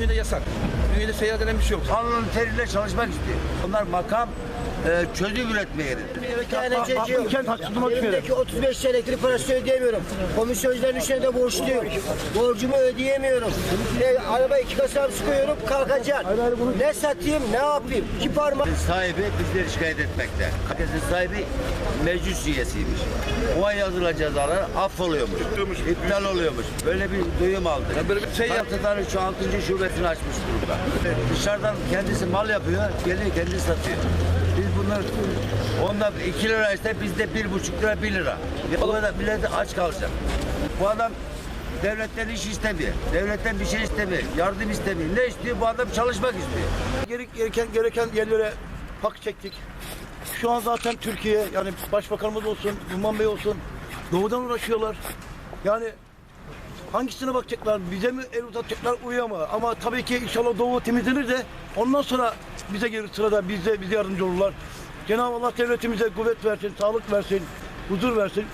Türkiye'de yasak. Türkiye'de seyahat eden bir şey yok. Alnının teriyle çalışmak istiyor. Onlar makam e, çözüm. Haklıyken haksızlığa düşmeyelim. Elimdeki 35 lira elektrik parası ödeyemiyorum. Komisyoncuların üçüne de borçluyum. Borcumu ödeyemiyorum. E, araba iki kasam sıkıyorum kalkacak. Ne satayım ne yapayım? İki parmak. Sahibi bizleri şikayet etmekte. Herkesin sahibi meclis üyesiymiş. O ay yazılan cezalar affoluyormuş. İptal oluyormuş. Böyle bir duyum aldık. Ya böyle bir şey yap- Kartadar'ın şu 6. şubesini açmış durumda. Dışarıdan kendisi mal yapıyor, geliyor kendi satıyor. Biz bunu onda 2 lira işte bizde 1,5 lira 1 lira. O kadar millet aç kalacak. Bu adam devletten iş istemiyor. Devletten bir şey istemiyor. Yardım istemiyor. Ne istiyor? Bu adam çalışmak istiyor. Gerek, gereken, gereken yerlere hak çektik. Şu an zaten Türkiye yani başbakanımız olsun, Numan Bey olsun doğudan uğraşıyorlar. Yani hangisine bakacaklar? Bize mi el uzatacaklar uyama. Ama tabii ki inşallah doğu temizlenir de ondan sonra bize gelir sırada bize bize yardımcı olurlar. Cenab-ı Allah devletimize kuvvet versin, sağlık versin, huzur versin.